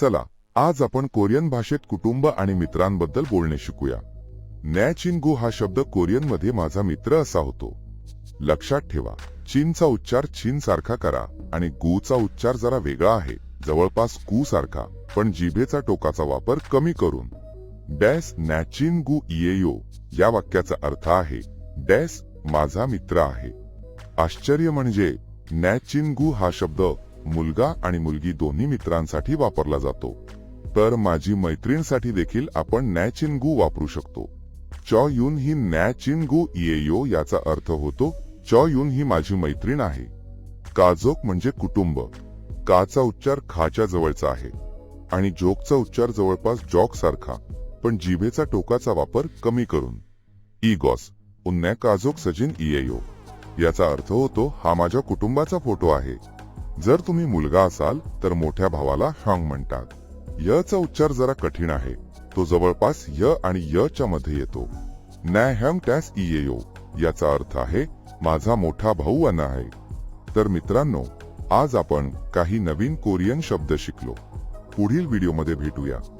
चला आज आपण कोरियन भाषेत कुटुंब आणि मित्रांबद्दल बोलणे शिकूया. नॅचिनगू हा शब्द कोरियनमध्ये माझा मित्र असा होतो. लक्षात ठेवा चीनचा उच्चार चीन सारखा करा आणि गूचा उच्चार जरा वेगळा आहे जवळपास कू सारखा पण जिभेचा टोकाचा वापर कमी करून. डॅस नॅचिन गु इयेयो या वाक्याचा अर्थ आहे डॅस माझा मित्र आहे. आश्चर्य म्हणजे नॅचिन गु हा शब्द मुलगा आणि मुलगी दोन्ही मित्रांसाठी वापरला जातो. तर माझी मैत्रीणसाठी देखील आपण नॅचिनगू वापरू शकतो. चॉ युन ही नॅचिनगू इएयो याचा अर्थ होतो चॉ युन ही माझी मैत्रीण आहे. काजोक म्हणजे कुटुंब. काचा उच्चार खाच्या जवळचा आहे. आणि जोकचा उच्चार जवळपास जॉक सारखा पण जिभेचा टोकाचा वापर कमी करून. इगॉस उन्या काजोक सजिन इएयो. याचा अर्थ होतो हा माझ्या कुटुंबाचा फोटो आहे. जर तुम्ही मुलगा असाल तर मोठ्या भावाला ह्यांग म्हणतात. यचा उच्चार जरा कठीण आहे. तो जवळपास य आणि य च्या मध्ये येतो. नॅ ह्यांग टॅस इयेयो याचा अर्थ आहे माझा मोठा भाऊ अन आहे. तर मित्रांनो आज आपण काही नवीन कोरियन शब्द शिकलो. पुढील व्हिडिओमध्ये भेटूया.